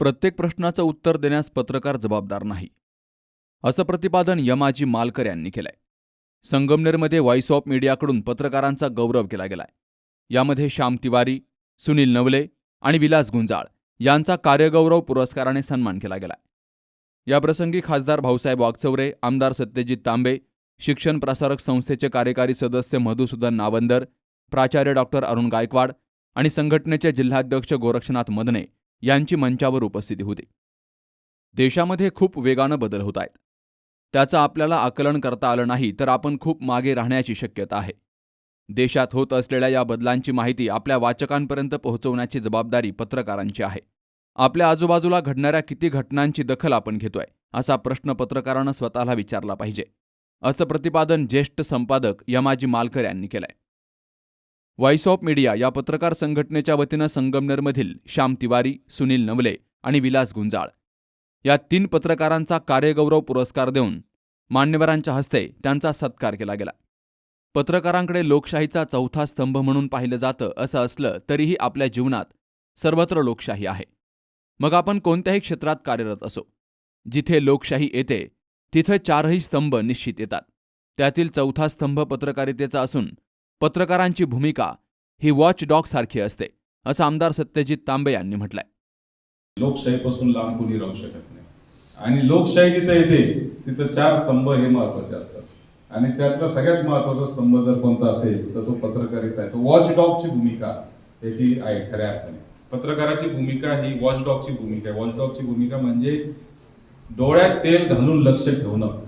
प्रत्येक प्रश्नाचं उत्तर देण्यास पत्रकार जबाबदार नाही. असं प्रतिपादन यमाजी मालकर यांनी केलंय. संगमनेरमध्ये व्हॉइस ऑफ मीडियाकडून पत्रकारांचा गौरव केला गेलाय. यामध्ये श्याम तिवारी सुनील नवले आणि विलास गुंजाळ यांचा कार्यगौरव पुरस्काराने सन्मान केला गेलाय. याप्रसंगी खासदार भाऊसाहेब वागचौरे आमदार सत्यजित तांबे शिक्षण प्रसारक संस्थेचे कार्यकारी सदस्य मधुसूदन नावंदर प्राचार्य डॉक्टर अरुण गायकवाड आणि संघटनेचे जिल्हाध्यक्ष गोरक्षनाथ मदने यांची मंचावर उपस्थिती होती. देशामध्ये खूप वेगानं बदल होत आहेत. त्याचं आपल्याला आकलन करता आलं नाही तर आपण खूप मागे राहण्याची शक्यता आहे. देशात होत असलेल्या या बदलांची माहिती आपल्या वाचकांपर्यंत पोहोचवण्याची जबाबदारी पत्रकारांची आहे. आपल्या आजूबाजूला घडणाऱ्या किती घटनांची दखल आपण घेतोय असा प्रश्न पत्रकारानं स्वतःला विचारला पाहिजे. असं प्रतिपादन ज्येष्ठ संपादक यमाजी मालकर यांनी केलंय. व्हॉइस ऑफ मीडिया या पत्रकार संघटनेच्या वतीनं संगमनेरमधील श्याम तिवारी सुनील नवले आणि विलास गुंजाळ या तीन पत्रकारांचा कार्यगौरव पुरस्कार देऊन मान्यवरांच्या हस्ते त्यांचा सत्कार केला गेला. पत्रकारांकडे लोकशाहीचा चौथा स्तंभ म्हणून पाहिलं जातं असं असलं तरीही आपल्या जीवनात सर्वत्र लोकशाही आहे. मग आपण कोणत्याही क्षेत्रात कार्यरत असो जिथे लोकशाही येते तिथं चारही स्तंभ निश्चित येतात. त्यातील चौथा स्तंभ पत्रकारितेचा असून पत्रकारांची भूमिका ही वॉच डॉग सारखी असते असं आमदार सत्यजित तांबे यांनी म्हटलंय. लोकशाहीपासून लांब कोणी राहू शकत नाही. आणि लोकशाही जिथं येते तिथं चार स्तंभ हे महत्त्वाचे असतात. आणि त्यातला सगळ्यात महत्त्वाचा स्तंभ जर कोणता असेल तर तो पत्रकारिता आहे. तो वॉच डॉगची भूमिका याची आहे खऱ्या अर्थाने. पत्रकाराची भूमिका ही वॉच डॉगची भूमिका आहे. वॉच डॉगची भूमिका म्हणजे डोळ्यात तेल घालून लक्ष ठेवणं.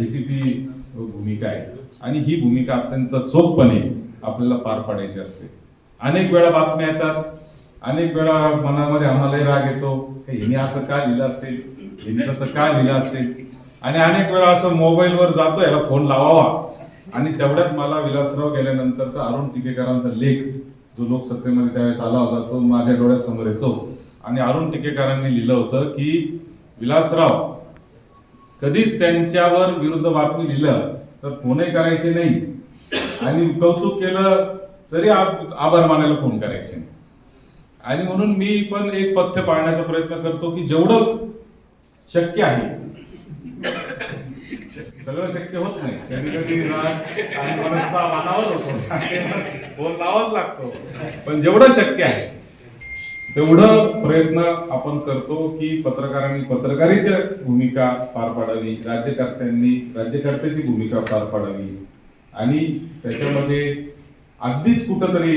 याची ती भूमिका आहे. आणि ही भूमिका अत्यंत चोखपणे आपल्याला पार पाडायची असते. अनेक वेळा बातम्या येतात अनेक वेळा मनामध्ये आम्हालाही राग येतो हिने असं का लिहिलं असेल? हिने तसं का लिहिलं असेल? आणि अनेक वेळा असं मोबाईलवर जातो याला फोन लावावा. आणि तेवढ्यात मला विलासराव गेल्यानंतरचा अरुण टिकेकरांचा लेख जो लोकसत्तेमध्ये त्यावेळेस आला होता तो माझ्या डोळ्यासमोर येतो. आणि अरुण टिकेकरांनी लिहिलं होतं की विलासराव कधीच त्यांच्यावर विरुद्ध बातमी लिहिलं तर फोनही करायचे नाही. आणि कौतुक केलं तरी आभार मानायला फोन करायचे आणि म्हणून मी पण एक पथ्य पाळण्याचा प्रयत्न करतो की जेवढं शक्य आहे सगळं शक्य होत नाही. कधी कधी होतो. फोन लावाच लागतो. पण जेवढं शक्य आहे तेवढं प्रयत्न आपण करतो की पत्रकारांनी पत्रकारीची भूमिका पार पाडावी राज्यकर्त्यांनी राज्यकर्त्याची भूमिका पार पाडावी. आणि त्याच्यामध्ये अगदीच कुठंतरी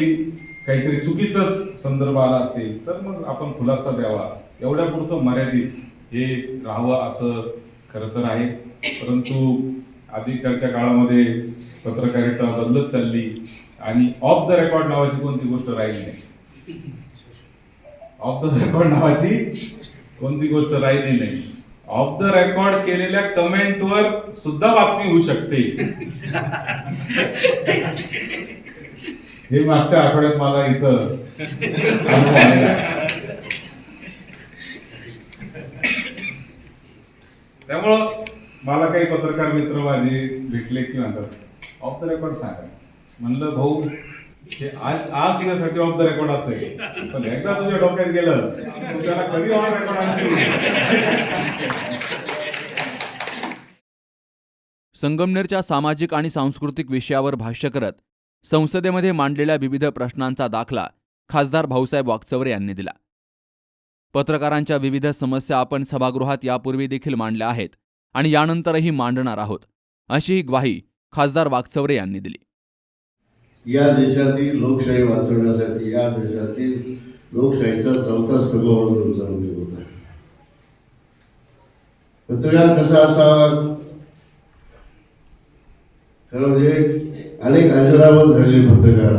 काहीतरी चुकीचंच संदर्भ आला असेल तर मग आपण खुलासा द्यावा. एवढ्यापुरतं मर्यादित हे राहावं असं खरं तर आहे. परंतु अधिकारच्या काळामध्ये पत्रकारिता बदलत चालली आणि ऑफ द रेकॉर्ड नावाची कोणती गोष्ट राहिली नाही. ऑफ द रेकॉर्ड नावाची कोणती गोष्ट राहिली नाही. ऑफ द रेकॉर्ड केलेल्या कमेंटवर सुद्धा बातमी होऊ शकते. हे मागच्या आठवड्यात मला इथं त्यामुळं मला काही पत्रकार मित्र माझे भेटले की म्हणतात ऑफ द रेकॉर्ड सांगा. म्हणलं भाऊ आज आज तिच्यासाठी ऑफ द रेकॉर्ड असेल. पण एकदा तुझ्या डोक्यात गेलं त्याला कधी ऑन रेकॉर्ड संगमनेरच्या सामाजिक आणि सांस्कृतिक विषयावर भाष्य करत संसदेमध्ये मांडलेल्या विविध प्रश्नांचा दाखला खासदार भाऊसाहेब वागचौरे यांनी दिला. पत्रकारांच्या विविध समस्या आपण सभागृहात यापूर्वी देखील मांडल्या आहेत आणि यानंतरही मांडणार आहोत अशीही ग्वाही खासदार वाकचौरे यांनी दिली. या देशातील लोकशाही वाचवण्यासाठी या देशातील लोकशाहीचा चौथा स्तंभ म्हणून तुमचा उल्लेख होता पत्रकार कसा असावा खरं म्हणजे अनेक अजरामर झालेले पत्रकार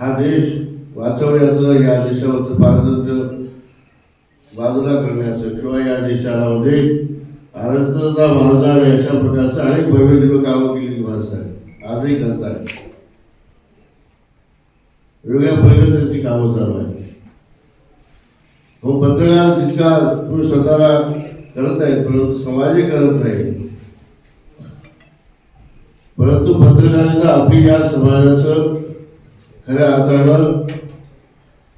हा देश वाचवण्याचं या देशावरचं पारदर्शक बाजूला करण्याचं किंवा या देशामध्ये अराजकता मानणाऱ्या अशा प्रकारचं अनेक भव्य काम कामं असतात. आजही करतात. वेगवेगळ्या पद्धतीने त्यांची कामं चालू आहेत. हो पत्रकार जितका तुम्ही स्वतःला करत आहेत परंतु समाजही करत नाही. परंतु पत्रकारिता आपली या समाजाचं खऱ्या अर्थानं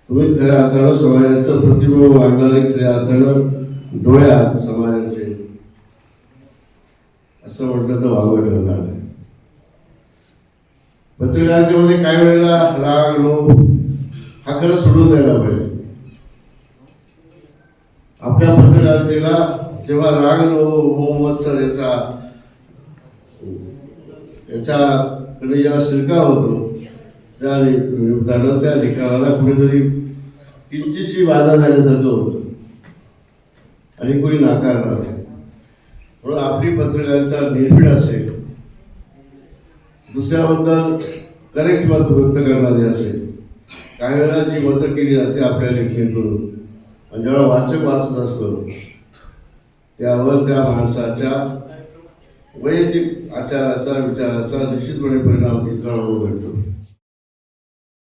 तुम्ही खऱ्या अर्थानं समाजाचं प्रतिबिंब मांडणारे खऱ्या अर्थानं डोळ्यात समाजाचे. असं म्हटलं तर वागवं ठरणार पत्रकारितेमध्ये काही वेळेला राग लोभ हा खरं सोडून द्यायला पाहिजे. आपल्या पत्रकारितेला जेव्हा राग लोभ मोहम्मद याचा याच्याकडे जेव्हा शिरकाव होतो त्या निमित्तानं त्या लिखाणाला कुठेतरी किंचितशी बाधा झाल्यासारखं होतं. आणि कोणी नाकारणार नाही. म्हणून आपली पत्रकारिता निर्भीड असेल. दुसऱ्याबद्दल करेक्ट मत व्यक्त करणारी असेल काही वेळा जी मतं केली जाते आपल्या लेखणीकडून आणि जेव्हा वाचक वाचत असतो त्यावर त्या माणसाच्या वैयक्तिक आचाराचा विचाराचा निश्चितपणे परिणाम इतरांवर घडतो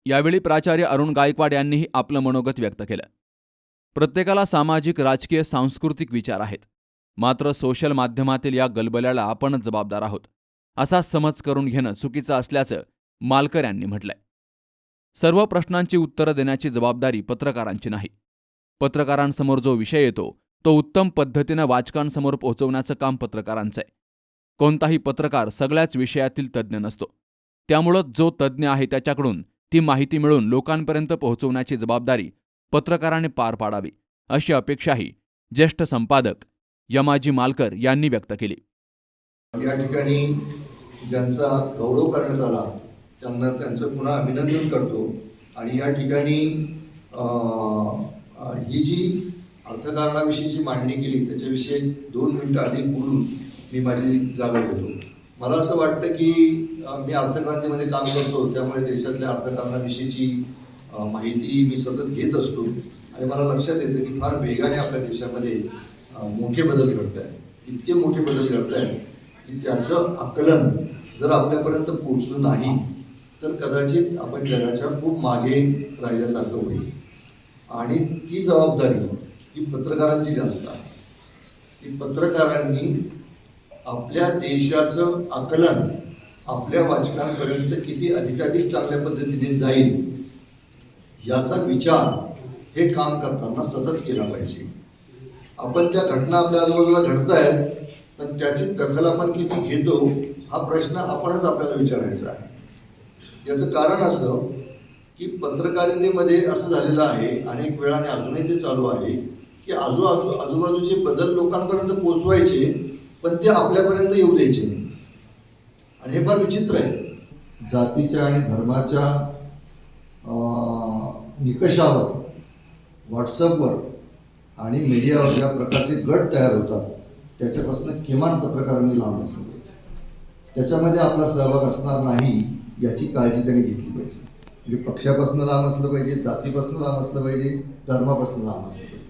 यावेळी प्राचार्य अरुण गायकवाड यांनीही आपलं मनोगत व्यक्त केलं. प्रत्येकाला सामाजिक राजकीय सांस्कृतिक विचार आहेत. मात्र सोशल माध्यमातील या गलबल्याला आपणच जबाबदार आहोत. असा समज करून घेणं चुकीचं असल्याचं मालकर यांनी म्हटलंय. सर्व प्रश्नांची उत्तरं देण्याची जबाबदारी पत्रकारांची नाही. पत्रकारांसमोर जो विषय येतो तो उत्तम पद्धतीनं वाचकांसमोर पोहोचवण्याचं काम पत्रकारांचं आहे. कोणताही पत्रकार सगळ्याच विषयातील तज्ज्ञ नसतो. त्यामुळं जो तज्ज्ञ आहे त्याच्याकडून ती माहिती मिळून लोकांपर्यंत पोहोचवण्याची जबाबदारी पत्रकाराने पार पाडावी अशी अपेक्षाही ज्येष्ठ संपादक यमाजी मालकर यांनी व्यक्त केली. या ठिकाणी ज्यांचा गौरव करण्यात आला त्यांना त्यांचं पुन्हा अभिनंदन करतो. आणि या ठिकाणी ही जी अर्थकारणाविषयीची मांडणी केली त्याच्याविषयी दोन मिनटं अधिक बोलून मी माझी जागा घेतो. मला असं वाटतं की मी अर्थक्रांतीमध्ये काम करतो त्यामुळे देशातल्या अर्थकारणाविषयीची माहिती मी सतत घेत असतो. आणि मला लक्षात येतं की फार वेगाने आपल्या देशामध्ये मोठे बदल घडत आहेत इतके मोठे बदल घडत आहेत की त्याचं आकलन जर आपल्यापर्यंत पोहोचलं नाही तर कदाचित आपण जगाच्या खूप मागे राहिल्यासारखं होईल. आणि ती जबाबदारी ही पत्रकारांची जास्त आहे. की पत्रकारांनी आपल्या देशाचं आकलन आपल्या वाचकांपर्यंत किती अधिकाधिक चांगल्या पद्धतीने जाईल याचा विचार हे काम करताना सतत केला पाहिजे. आपण त्या घटना आपल्या आजूबाजूला घडत आहेत पण त्याची दखल आपण किती घेतो हा प्रश्न आपणच आपल्याला विचारायचा आहे. याचं कारण असं की पत्रकारितेमध्ये असं झालेलं आहे अनेक वेळाने अजूनही ते चालू आहे की आजू आजू आजूबाजूचे बदल लोकांपर्यंत पोचवायचे पण ते आपल्यापर्यंत येऊ द्यायचे नाही. आणि हे फार विचित्र आहे. जातीच्या आणि धर्माच्या निकषावर व्हॉट्सअपवर आणि मीडियावर ज्या प्रकारचे गट तयार होतात त्याच्यापासून किमान पत्रकारांनी लांब असलं त्याच्यामध्ये आपला सहभाग असणार नाही याची काळजी त्यांनी घेतली पाहिजे. म्हणजे पक्षापासून लांब असलं पाहिजे जातीपासून लांब असलं पाहिजे धर्मापासून लांब असलं पाहिजे.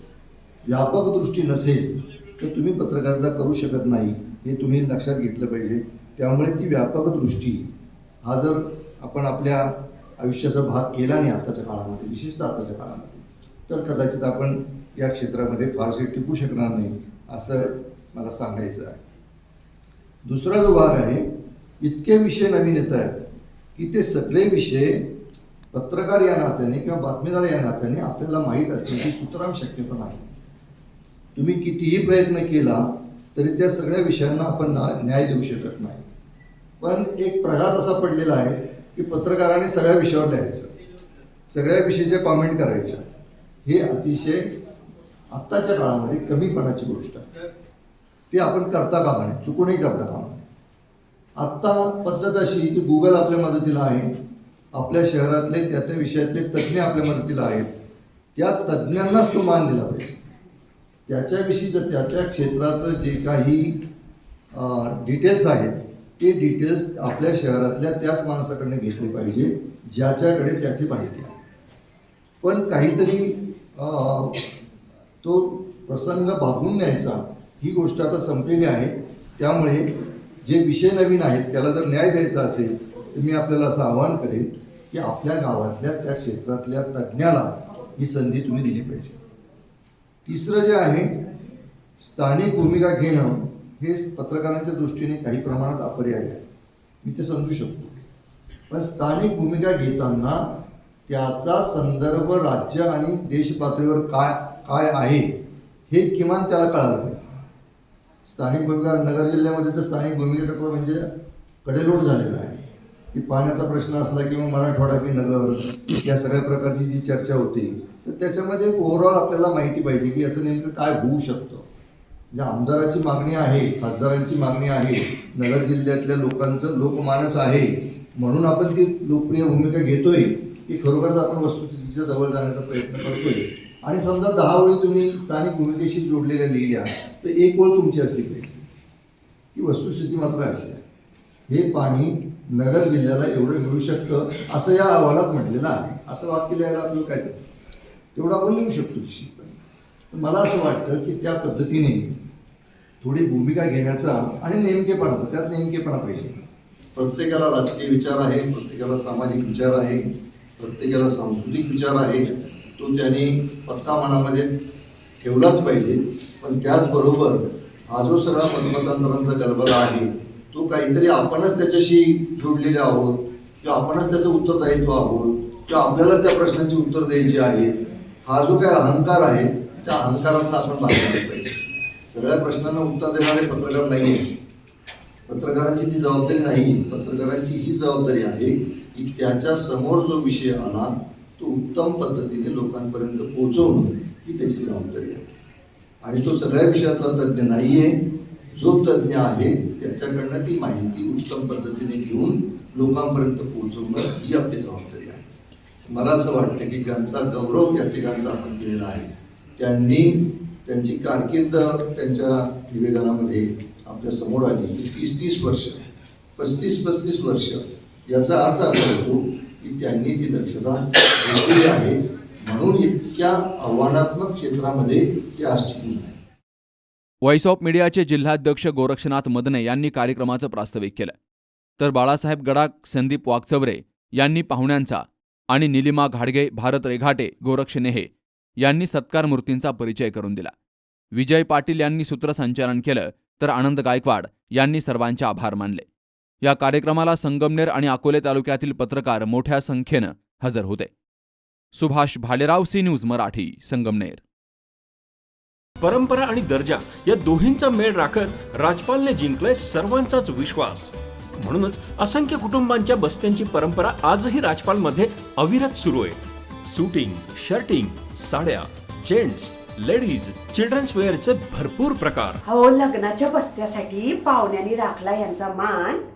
व्यापक दृष्टी नसेल तर तुम्ही पत्रकारिता करू शकत नाही हे तुम्ही लक्षात घेतलं पाहिजे. त्यामुळे ती व्यापक दृष्टी हा जर आपण आपल्या आयुष्याचा भाग केला नाही आत्ताच्या काळामध्ये विशेषतः आताच्या काळामध्ये तर कदाचित आपण या क्षेत्रामध्ये फारसे टिकू शकणार नाही असं मला सांगायचं आहे. दुसरा जो भाग आहे इतके विषय नवीन येत आहेत की ते सगळे विषय पत्रकार या नात्याने किंवा बातमीदार या नात्याने आपल्याला माहीत असण्याची सुतराम शक्यपणा आहे. तुम्ही कितीही प्रयत्न केला तरी त्या सगळ्या विषयांना आपण ना- न्याय देऊ शकत नाही. पण एक प्रघात असा पडलेला आहे की पत्रकाराने सगळ्या विषयावर लिहायचं. सगळ्या विषयीच्या कॉमेंट करायच्या हे अतिशय आत्ताच्या काळामध्ये कमीपणाची गोष्ट आहे. ते आपण करता कामा नये चुकूनही करता कामा नये. आत्ता पद्धत अशी की गुगल आपल्या मदतीला आहे आपल्या शहरातले त्या त्या विषयातले तज्ज्ञ आपल्या मदतीला आहेत. त्या तज्ज्ञांनाच तो मान दिला पाहिजे. त्याच्याविषयीचं त्या त्या क्षेत्राचं जे काही डिटेल्स आहेत ते डिटेल्स आपल्या शहरातल्या त्याच माणसाकडनं घेतले पाहिजे ज्याच्याकडे त्याची माहिती आहे. पण काहीतरी तो प्रसंग भागून न्यायचा ही गोष्ट आता संपलेली आहे. त्यामुळे जे विषय नवीन आहेत त्याला जर न्याय द्यायचा असेल तर मी आपल्याला असं आवाहन करेन की आपल्या गावातल्या त्या क्षेत्रातल्या तज्ज्ञाला ही संधी तुम्ही दिली पाहिजे. तिसरं जे आहे स्थानिक भूमिका घेणं हे पत्रकारांच्या दृष्टीने काही प्रमाणात अपर्याय आहे. मी ते समजू शकतो. पण स्थानिक भूमिका घेताना त्याचा संदर्भ राज्य आणि देश पातळीवर काय काय आहे हे किमान त्याला कळायला पाहिजे. स्थानिक भूमिका नगर जिल्ह्यामध्ये तर स्थानिक भूमिकेचा म्हणजे कडेलोट झालेला आहे. की पाण्याचा प्रश्न असला किंवा मराठवाडा की नगर या सगळ्या प्रकारची जी चर्चा होती तर त्याच्यामध्ये ओव्हरऑल आपल्याला माहिती पाहिजे की याचं नेमकं काय होऊ शकतं. म्हणजे आमदाराची मागणी आहे खासदारांची मागणी आहे नगर जिल्ह्यातल्या लोकांचं लोकमानस आहे म्हणून आपण ती लोकप्रिय भूमिका घेतोय की खरोखरच आपण वस्तुस्थितीच्या जवळ जाण्याचा प्रयत्न करतोय. आणि समजा दहा ओळी तुम्ही स्थानिक भूमिकेशी जोडलेल्या लिहिल्या तर एक ओळ तुमची असली पाहिजे. ही वस्तुस्थिती मात्र अशी आहे. हे पाणी नगर जिल्ह्याला एवढं मिळू शकतं असं या अहवालात म्हटलेलं आहे. असं वाक्य लिहायला आपल्याला काय तेवढं आपण लिहू शकतो निश्चितपणे. तर मला असं वाटतं की त्या पद्धतीने थोडी भूमिका घेण्याचा आणि नेमकेपणाचा त्यात नेमकेपणा पाहिजे. प्रत्येकाला राजकीय विचार आहे प्रत्येकाला सामाजिक विचार आहे प्रत्येकाला सांस्कृतिक विचार आहे तो त्याने पत्ता मनामध्ये ठेवलाच पाहिजे. पण त्याचबरोबर हा जो सगळा मतमतांतरांचा गलबला आहे तो काहीतरी आपणच त्याच्याशी जोडलेले आहोत किंवा आपणच त्याचं उत्तरदायित्व आहोत किंवा आपल्याला त्या प्रश्नांची उत्तर द्यायची आहेत हा जो काय अहंकार आहे त्या अहंकारातनं आपण बाहेर पाहिजे. सगळ्या प्रश्नांना उत्तर देणारे पत्रकार नाही आहे पत्रकारांची ती जबाबदारी नाही आहे पत्रकारांची ही जबाबदारी आहे की त्याच्यासमोर जो विषय आला तो उत्तम पद्धतीने लोकांपर्यंत पोहोचवणं ही त्याची जबाबदारी आहे. आणि तो सगळ्या विषयातला तज्ज्ञ नाही आहे जो तज्ज्ञ आहे त्याच्याकडनं ती माहिती उत्तम पद्धतीने घेऊन लोकांपर्यंत पोहोचवणं ही आपली जबाबदारी आहे. मला असं वाटतं की ज्यांचा गौरव या ठिकाणचा आपण केलेला आहे त्यांनी त्यांची कारकीर्द त्यांच्या निवेदनामध्ये आपल्यासमोर आली की तीस तीस वर्ष पस्तीस पस्तीस वर्ष याचा अर्थ असा होतो की त्यांनी ती दक्षता घेतलेली आहे म्हणून इतक्या आव्हानात्मक क्षेत्रामध्ये ते आज टिकून आहे व्हॉइस ऑफ मीडियाचे जिल्हाध्यक्ष गोरक्षनाथ मदने यांनी कार्यक्रमाचं प्रास्ताविक केलं. तर बाळासाहेब गडाख संदीप वागचवरे यांनी पाहुण्यांचा आणि निलिमा घाडगे भारत रेघाटे गोरक्ष नेहे यांनी सत्कार मूर्तींचा परिचय करून दिला. विजय पाटील यांनी सूत्रसंचालन केलं तर आनंद गायकवाड यांनी सर्वांचे आभार मानले. या कार्यक्रमाला संगमनेर आणि अकोले तालुक्यातील पत्रकार मोठ्या संख्येनं हजर होते. Subhash Bhalerao C news Marathi Sangamner. परंपरा आणि दर्जा या दोन्हींचा मेळ राखत राजपालने जिंकलाय सर्वांचाच विश्वास. म्हणूनच असंख्य कुटुंबांच्या बस्त्यांची परंपरा आजही राजपालमध्ये अविरत सुरू आहे. सुटिंग शर्टिंग साड्या जेंट्स लेडीज चिल्ड्रन्स वेअरचे भरपूर प्रकार. अहो लग्नाच्या बस्त्यासाठी पाहुण्यांनी राखला यांचा मान.